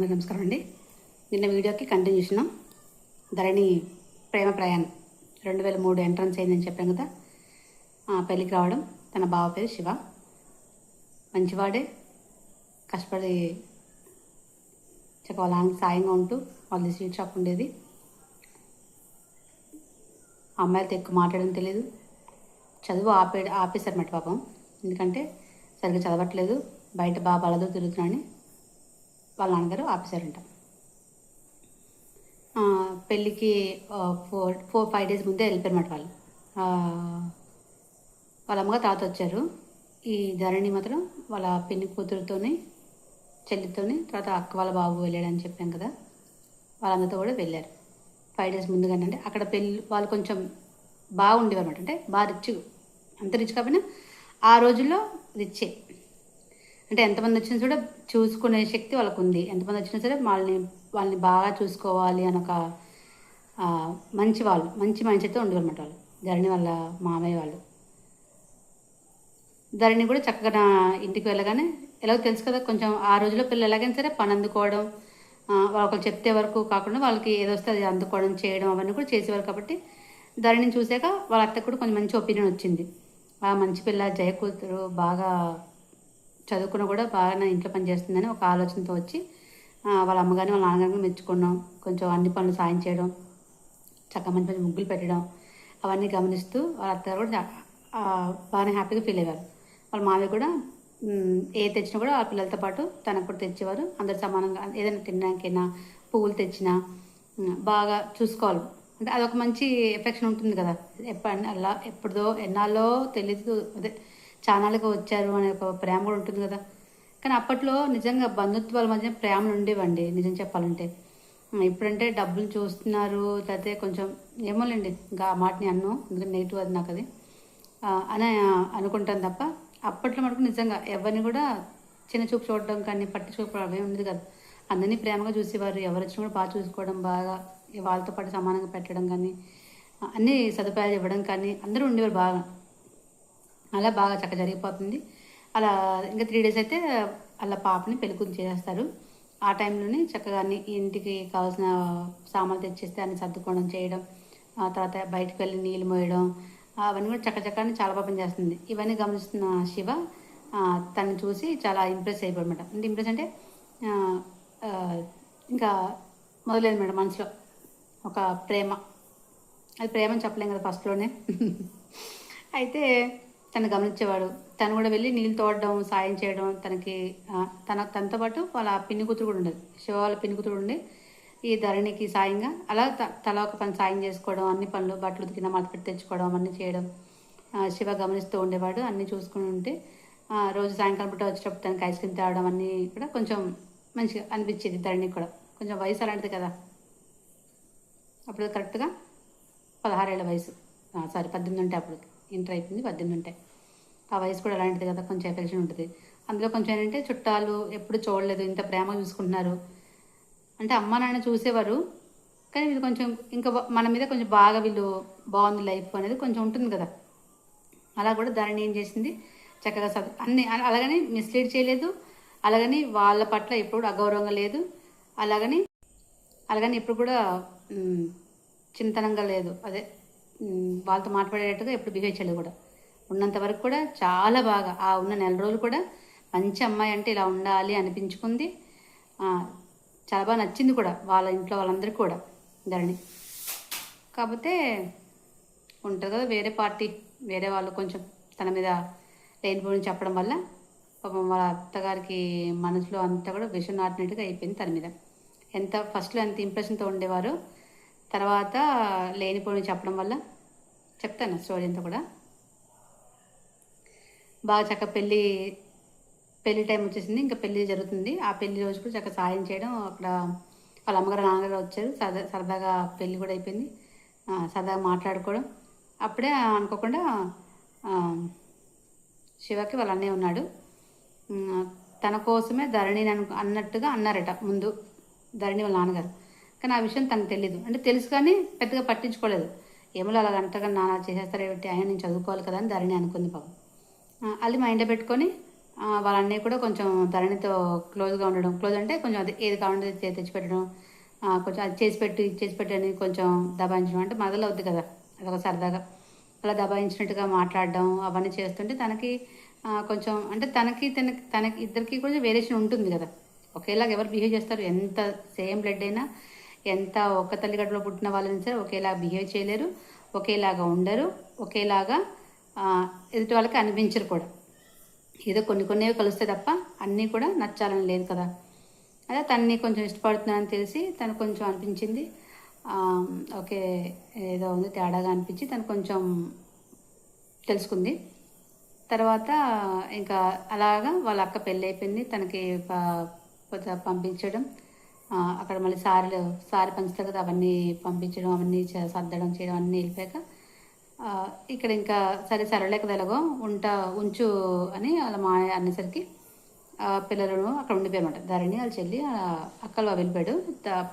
నమస్కారం అండి నిన్న వీడియోకి కంటిన్యూ చేసినాం. ధరణి ప్రేమ ప్రయాణం రెండు వేల మూడు ఎంట్రన్స్ అయిందని చెప్పాం కదా. పెళ్ళికి రావడం తన బావ పేరు శివ. మంచివాడే కష్టపడి చక్క వాళ్ళ సాయంగా ఉంటూ వాళ్ళది స్వీట్ షాప్ ఉండేది. అమ్మాయిలతో ఎక్కువ మాట్లాడడం తెలియదు చదువు ఆపే ఆపేశారన్నమాట పాపం. ఎందుకంటే సరిగ్గా చదవట్లేదు. బయట బాగా బలదో తిరుగుతున్నాడని వాళ్ళ నాన్నగారు ఆఫీసర్ ఆ, పెళ్ళికి ఫోర్ ఫోర్ ఫైవ్ డేస్ ముందే వెళ్ళిపోయారన్నమాట వాళ్ళు. వాళ్ళ అమ్మగారు తాత వచ్చారు. ఈ ధరణి మాత్రం వాళ్ళ పిన్ని కూతురుతోని చెల్లితోని తర్వాత అక్క వాళ్ళ బాబు వెళ్ళాడని చెప్పాం కదా వాళ్ళందరితో కూడా వెళ్ళారు. ఫైవ్ డేస్ ముందుగానే అంటే అక్కడ పెళ్ళి వాళ్ళు కొంచెం బాగుండేవారు అనమాట అంటే బాగా రిచ్ అంత రిచ్ కాకపోయినా ఆ రోజుల్లో రిచ్చే అంటే ఎంతమంది వచ్చినా కూడా చూసుకునే శక్తి వాళ్ళకు ఉంది ఎంతమంది వచ్చినా సరే వాళ్ళని వాళ్ళని బాగా చూసుకోవాలి అని ఒక మంచి వాళ్ళు మంచి మంచితో ఉండేవారన్నమాట వాళ్ళు. ధరణి వాళ్ళ మామయ్య వాళ్ళు. ధరణి కూడా చక్కగా నా ఇంటికి వెళ్ళగానే ఎలాగో తెలుసు కదా కొంచెం ఆ రోజుల్లో పిల్లలు ఎలాగైనా సరే పని అందుకోవడం వాళ్ళు చెప్తే వరకు కాకుండా వాళ్ళకి ఏదో వస్తే అది అందుకోవడం చేయడం అవన్నీ కూడా చేసేవారు కాబట్టి ధరణిని చూశాక వాళ్ళ అత్తకు కూడా కొంచెం మంచి ఒపీనియన్ వచ్చింది. ఆ మంచి పిల్ల జయ కూతురు బాగా చదువుకున్న కూడా బాగా నా ఇంట్లో పని చేస్తుందని ఒక ఆలోచనతో వచ్చి వాళ్ళ అమ్మగారిని వాళ్ళ నాన్నగారిని మెచ్చుకున్నాం. కొంచెం అన్ని పనులు సాయం చేయడం చక్కగా మంచి మంచి ముగ్గులు పెట్టడం అవన్నీ గమనిస్తూ వాళ్ళ అత్తగారు కూడా బాగానే హ్యాపీగా ఫీల్ అయ్యారు. వాళ్ళ మావి కూడా ఏ తెచ్చినా కూడా ఆ పిల్లలతో పాటు తనకు కూడా తెచ్చేవారు. అందరు సమానంగా ఏదైనా తినడానికైనా పువ్వులు తెచ్చినా బాగా చూసుకోవాలి. అంటే అదొక మంచి ఎఫెక్షన్ ఉంటుంది కదా. ఎప్ప అలా ఎప్పుడుదో ఎన్నాళ్ళో తెలియదు అదే చానాలుగా వచ్చారు అనే ఒక ప్రేమ కూడా ఉంటుంది కదా. కానీ అప్పట్లో నిజంగా బంధుత్వాల మధ్య ప్రేమలు ఉండేవండి నిజం చెప్పాలంటే. ఇప్పుడంటే డబ్బులు చూస్తున్నారు లేకపోతే కొంచెం ఏమోలేండి ఇంకా ఆ మాటని అన్ను ఎందుకంటే నెగిటివ్ అది నాకు అది. అని అనుకుంటాను తప్ప అప్పట్లో మటుకు నిజంగా ఎవరిని కూడా చిన్న చూపు చూడడం కానీ పట్టించుకోవడం అవే ఉంది కదా. అందరినీ ప్రేమగా చూసేవారు ఎవరు వచ్చినా కూడా బాగా చూసుకోవడం బాగా వాళ్ళతో పాటు సమానంగా పెట్టడం కానీ అన్నీ సదుపాయాలు ఇవ్వడం కానీ అందరూ ఉండేవారు బాగా. అలా బాగా చక్క జరిగిపోతుంది. అలా ఇంకా త్రీ డేస్ అయితే అలా పాపని పెళ్ళికూతురు చేసేస్తారు ఆ టైంలోనే చక్కగా అన్ని ఇంటికి కావాల్సిన సామాన్లు తెచ్చేస్తే అన్ని సర్దుకోవడం చేయడం ఆ తర్వాత బయటకు వెళ్ళి నీళ్ళు మోయడం అవన్నీ కూడా చక్క చక్కని చాలా పాపం చేస్తుంది ఇవన్నీ గమనిస్తున్న శివ తను తనని చూసి చాలా ఇంప్రెస్ అయిపోయాడు అంటే ఇంప్రెస్ అంటే ఇంకా మొదలైంది మేడం మనసులో. ఒక ప్రేమ. అది ప్రేమ చెప్పలేం కదా ఫస్ట్లోనే అయితే తను గమనించేవాడు. తను కూడా వెళ్ళి నీళ్ళు తోడడం సాయం చేయడం తనకి తన తనతో పాటు వాళ్ళ పిన్ని కూతురు కూడా ఉండేది. శివ వాళ్ళ పిన్ని కూతురు ఉండి ఈ ధరణికి సాయంగా అలా త- తల ఒక పని సాయం చేసుకోవడం అన్ని పనులు బట్టలు ఉతికిన మడత పెట్టి తెచ్చుకోవడం అన్నీ చేయడం శివ గమనిస్తూ ఉండేవాడు. అన్నీ చూసుకుని ఉంటే రోజు సాయంకాలం పూట వచ్చేటప్పుడు తనకి ఐస్ క్రీమ్ తేవడం అన్నీ కూడా కొంచెం మంచిగా అనిపించేది ధరణికి కూడా. కొంచెం వయసు అలాంటిది కదా. అప్పుడు కరెక్ట్గా పదహారేళ్ళ వయసు. సారీ పద్దెనిమిది ఉంటే అప్పుడు ఇంటర్ అయిపోయింది పద్దెనిమిది ఉంటాయి. ఆ వయసు కూడా అలాంటిది కదా కొంచెం ఎఫెక్షన్ ఉంటుంది. అందులో కొంచెం ఏంటంటే చుట్టాలు ఎప్పుడు చూడలేదు ఇంత ప్రేమ చూసుకుంటున్నారు. అంటే అమ్మ నాన్న చూసేవారు కానీ వీళ్ళు కొంచెం ఇంకా మన మీద కొంచెం బాగా వీళ్ళు బాగుంది లైఫ్ అనేది కొంచెం ఉంటుంది కదా. అలా కూడా దానిని ఏం చేసింది? చక్కగా చదువు అన్ని అలాగని మిస్లీడ్ చేయలేదు. అలాగని వాళ్ళ పట్ల ఎప్పుడు అగౌరవంగా లేదు. అలాగని అలాగని ఎప్పుడు కూడా చింతనంగా లేదు. అదే వాళ్ళతో మాట్లాడేటట్టుగా ఎప్పుడు బిహేవ్ చేయలేదు కూడా. ఉన్నంత వరకు కూడా చాలా బాగా ఆ ఉన్న నెల రోజులు కూడా మంచి అమ్మాయి అంటే ఇలా ఉండాలి అనిపించుకుంది. చాలా బాగా నచ్చింది కూడా వాళ్ళ ఇంట్లో వాళ్ళందరికీ కూడా ధరణి. కాకపోతే ఉంటుంది కదా వేరే పార్టీ వేరే వాళ్ళు కొంచెం తన మీద లేనిపోయి చెప్పడం వల్ల పాపం వాళ్ళ అత్తగారికి మనసులో అంతా కూడా విషం నాటినట్టుగా అయిపోయింది తన మీద. ఎంత ఫస్ట్లో ఎంత ఇంప్రెషన్తో ఉండేవారు తర్వాత లేనిపోయి చెప్పడం వల్ల చెప్తాను స్టోరీ అంతా కూడా. బాగా చక్క పెళ్ళి పెళ్ళి టైం వచ్చేసింది ఇంకా పెళ్ళి జరుగుతుంది. ఆ పెళ్ళి రోజు కూడా చక్కగా సాయం చేయడం అక్కడ వాళ్ళ అమ్మగారు నాన్నగారు వచ్చారు. సరదా సరదాగా పెళ్ళి కూడా అయిపోయింది. సరదాగా మాట్లాడుకోవడం. అప్పుడే అనుకోకుండా శివకి వాళ్ళ అన్నయ్య ఉన్నాడు. తన కోసమే ధరణిని అను అన్నట్టుగా అన్నారట ముందు ధరణి వాళ్ళ నాన్నగారు. కానీ ఆ విషయం తనకు తెలియదు అంటే తెలుసు కానీ పెద్దగా పట్టించుకోలేదు. ఏమో అలా అంటగా నాన్న చేసేస్తారు ఏమిటి ఆయన నేను చదువుకోవాలి కదా అని ధరణి అనుకుంది పాపం. అది మైండ్లో పెట్టుకొని ఆ, వాళ్ళ అన్నయ్య కూడా కొంచెం ధరణితో క్లోజ్గా ఉండడం. క్లోజ్ అంటే కొంచెం అది ఏది కావాలంటే తెచ్చిపెట్టడం. కొంచెం అది చేసి పెట్టి చేసి పెట్టి అని కొంచెం దబాయించడం అంటే మొదలు అవుద్ది కదా. అదొక సరదాగా. అలా దబాయించినట్టుగా మాట్లాడడం అవన్నీ చేస్తుంటే తనకి కొంచెం అంటే తనకి తనకి తనకి ఇద్దరికి కూడా వేరియేషన్ ఉంటుంది కదా. ఒకేలాగా ఎవరు బిహేవ్ చేస్తారు ఎంత సేమ్ బ్లడ్ అయినా ఎంత ఒక్క తల్లి గడపలో పుట్టిన వాళ్ళని సరే ఒకేలా బిహేవ్ చేయలేరు ఒకేలాగా ఉండరు ఒకేలాగా ఎదుటి వాళ్ళకి అనిపించరు కూడా. ఏదో కొన్ని కొన్ని కలుస్తాయి తప్ప అన్నీ కూడా నచ్చాలని లేదు కదా. అదే తన్ని కొంచెం ఇష్టపడుతున్నానని తెలిసి తను కొంచెం అనిపించింది. ఓకే ఏదో ఉంది తేడాగా అనిపించి తను కొంచెం తెలుసుకుంది. తర్వాత ఇంకా అలాగా వాళ్ళ అక్క పెళ్ళి అయిపోయింది తనకి ప- పంపించడం. అక్కడ మళ్ళీ సారీలు సారీ పంచుతారు కదా అవన్నీ పంపించడం అవన్నీ సర్దడం చేయడం అన్నీ వెళ్ళిపోయాక ఇక్కడ ఇంకా సరే సరళే కదా ఎలాగో ఉంట ఉంచు అని వాళ్ళ మా అనేసరికి పిల్లలను అక్కడ ఉండిపోయారన్నమాట. ధరణి వాళ్ళ చెల్లి అక్కలు వెళ్ళిపోయాడు.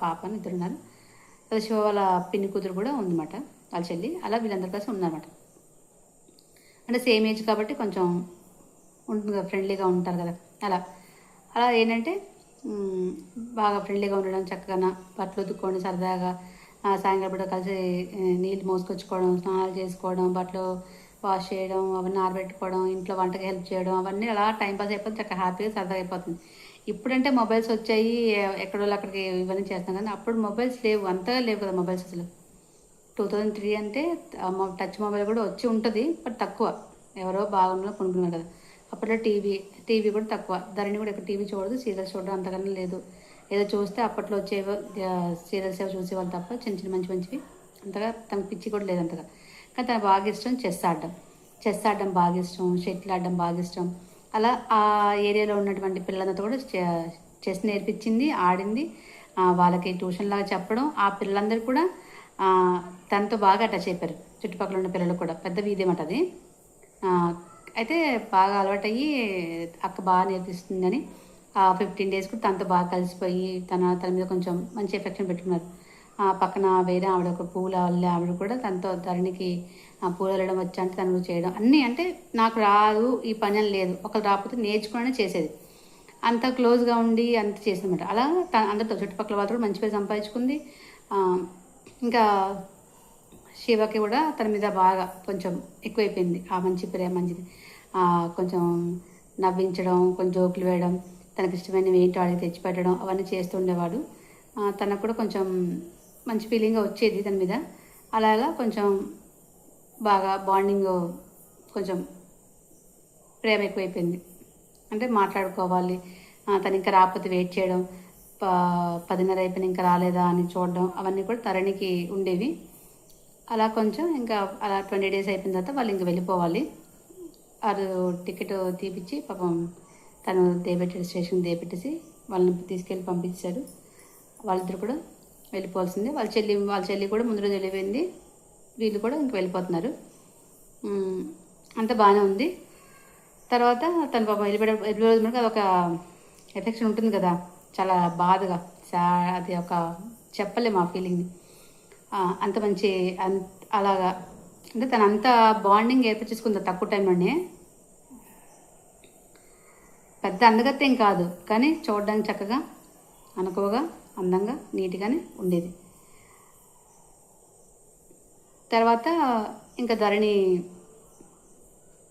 పాప అని ఇద్దరు ఉన్నారు. శివ వాళ్ళ పిన్ని కూతురు కూడా ఉందన్నమాట వాళ్ళ చెల్లి. అలా వీళ్ళందరి కలిసి ఉందన్నమాట అంటే సేమ్ ఏజ్ కాబట్టి కొంచెం ఉంటుంది కదా ఫ్రెండ్లీగా ఉంటారు కదా అలా. అలా ఏంటంటే బాగా ఫ్రెండ్లీగా ఉండడం చక్కగా బట్టలు ఉతుక్కోండి సరదాగా. సాయంత్రం సాయంకాలం పూట కలిసి నీళ్ళు మోసుకొచ్చుకోవడం స్నానాలు చేసుకోవడం బట్టలు వాష్ చేయడం అవన్నీ ఆరబెట్టుకోవడం ఇంట్లో వంటకి హెల్ప్ చేయడం అవన్నీ అలా టైం పాస్ అయిపోతుంది చక్కగా హ్యాపీగా సరదాగా అయిపోతుంది. ఇప్పుడంటే మొబైల్స్ వచ్చాయి ఎక్కడో అక్కడికి ఇవన్నీ చేస్తాం కానీ అప్పుడు మొబైల్స్ లేవు అంతగా లేవు కదా మొబైల్స్ అసలు. టూ థౌజండ్ త్రీ అంటే టచ్ మొబైల్ కూడా వచ్చి ఉంటుంది బట్ తక్కువ. ఎవరో బాగున్నా కొనుక్కున్నారు కదా. అప్పట్లో టీవీ టీవీ కూడా తక్కువ. ధరణి కూడా ఇక్కడ టీవీ చూడదు సీరియల్స్ చూడడం అంతకన్నా లేదు. ఏదో చూస్తే అప్పట్లో వచ్చేవో సీరియల్స్ ఏవో చూసేవాళ్ళు తప్ప చిన్న చిన్న మంచి మంచివి అంతగా తనకు పిచ్చి కూడా లేదు అంతగా. కానీ తనకు బాగా ఇష్టం చెస్ ఆడడం. చెస్ ఆడడం బాగా ఇష్టం షటిల్ ఆడడం బాగా ఇష్టం. అలా ఆ ఏరియాలో ఉన్నటువంటి పిల్లలంతా కూడా చె- చెస్ నేర్పించింది ఆడింది. వాళ్ళకి ట్యూషన్ లాగా చెప్పడం. ఆ పిల్లలందరూ కూడా తనతో బాగా అటాచ్ అయిపోయారు. చుట్టుపక్కల ఉన్న పిల్లలు కూడా. పెద్ద వీధి మాట అది. అయితే బాగా అలవాటయ్యి అక్క బాగా నేర్పిస్తుందని ఆ ఫిఫ్టీన్ డేస్ కూడా తనతో బాగా కలిసిపోయి తన తన మీద కొంచెం మంచి ఎఫెక్షన్ పెట్టుకున్నారు. ఆ పక్కన వేరే ఆవిడ ఒక పూల వల్ల ఆవిడ కూడా తనతో ధరణికి ఆ పూలు వెళ్ళడం వచ్చా అంటే తను చేయడం. అన్నీ అంటే నాకు రాదు ఈ పని అని లేదు. ఒకరు రాకపోతే నేర్చుకునే చేసేది. అంత క్లోజ్గా ఉండి అంత చేసిందన్నమాట. అలా అందరితో చుట్టుపక్కల వాళ్ళు కూడా మంచి పేరు సంపాదించుకుంది. ఇంకా శివకి కూడా తన మీద బాగా కొంచెం ఎక్కువైపోయింది. ఆ మంచి ప్రేమ మంచిది. కొంచెం నవ్వించడం కొంచెం జోకులు వేయడం తనకి ఇష్టమైనవి ఏంటో అడిగి తెచ్చిపెట్టడం అవన్నీ చేస్తుండేవాడు తనకు కూడా కొంచెం మంచి ఫీలింగ్ వచ్చేది తన మీద. అలా కొంచెం బాగా బాండింగ్ కొంచెం ప్రేమ ఎక్కువైపోయింది. అంటే మాట్లాడుకోవాలి. తను ఇంకా రాకపోతే వెయిట్ చేయడం ప- పదిన్నర అయిపోయిన ఇంకా రాలేదా అని చూడడం అవన్నీ కూడా తరణికి ఉండేవి. అలా కొంచెం ఇంకా అలా ట్వంటీ డేస్ అయిపోయిన తర్వాత వాళ్ళు ఇంకా వెళ్ళిపోవాలి. వారు టికెట్ తీపిచ్చి పాపం తను దేబెట్టి స్టేషన్ దేపెట్టేసి వాళ్ళని తీసుకెళ్ళి పంపించారు. వాళ్ళిద్దరు కూడా వెళ్ళిపోవాల్సిందే. వాళ్ళ చెల్లి వాళ్ళ చెల్లి కూడా ముందు రోజు వెళ్ళిపోయింది. వీళ్ళు కూడా ఇంక వెళ్ళిపోతున్నారు. అంత బాగానే ఉంది. తర్వాత తను పాపం వెళ్ళిపోయే వెళ్ళిపోయే రోజు మనకి అదొక ఎఫెక్షన్ ఉంటుంది కదా. చాలా బాధగా అది ఒక చెప్పలేము ఆ ఫీలింగ్ని. అంత మంచి అలాగా. అంటే తను అంత బాండింగ్ ఏర్పరచేసుకుంది తక్కువ టైంలోనే పెద్ద అందగత్తేం ఏం కాదు కానీ చూడడానికి చక్కగా అనుకోగా అందంగా నీట్గానే ఉండేది. తర్వాత ఇంకా ధరణి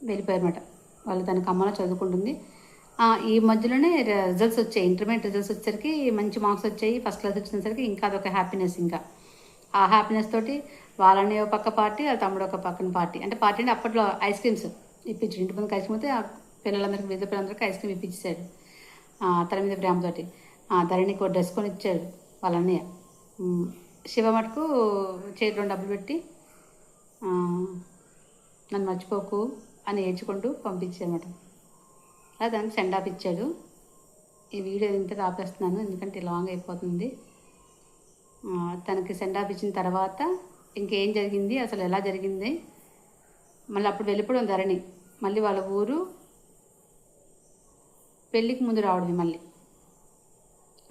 వెళ్ళిపోయారన్నమాట. వాళ్ళు తన కమ్మలో చదువుకుంటుంది. ఈ మధ్యలోనే రిజల్ట్స్ వచ్చాయి. ఇంటర్మీడియట్ రిజల్ట్స్ వచ్చేసరికి మంచి మార్క్స్ వచ్చాయి. ఫస్ట్ క్లాస్ వచ్చినసరికి ఇంకా అదొక హ్యాపీనెస్ ఇంకా. ఆ హ్యాపీనెస్ తోటి వాళ్ళని ఒక పక్క పార్టీ వాళ్ళ తమ్ముడు ఒక పక్కన పార్టీ. అంటే పార్టీ అంటే అప్పట్లో ఐస్ క్రీమ్స్ ఇప్పించాడు ఇంటి ముందుకు ఐస్ క్రీమ్ అయితే ఆ పిల్లలందరికీ విధ పిల్లలందరికీ ఐస్ క్రీమ్ ఇప్పించాడు తన మీద ప్రేమతోటి తోటి. ధరణికి ఒక డ్రెస్ కొని ఇచ్చాడు వాళ్ళ అన్నయ్య శివ మటుకు చేతిలో డబ్బులు పెట్టి నన్ను మర్చిపోకు అని ఏడ్చుకుంటూ పంపించాడనమాట అలా దానికి సెండ్ ఆఫ్ ఇచ్చాడు ఈ వీడియో ఇంత ఆపేస్తున్నాను. ఎందుకంటే లాంగ్ అయిపోతుంది. తనకి సెండ్ ఆఫ్ ఇచ్చిన తర్వాత ఇంకేం జరిగింది అసలు ఎలా జరిగింది? మళ్ళీ అప్పుడు వెళ్ళిపోవడం ధరణి. మళ్ళీ వాళ్ళ ఊరు పెళ్ళికి ముందు రావడమే మళ్ళీ.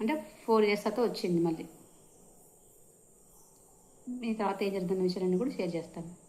అంటే ఫోర్ ఇయర్స్ తర్వాత వచ్చింది మళ్ళీ. మీ తర్వాత ఏం జరుగుతున్న విషయాలన్నీ కూడా షేర్ చేస్తాను.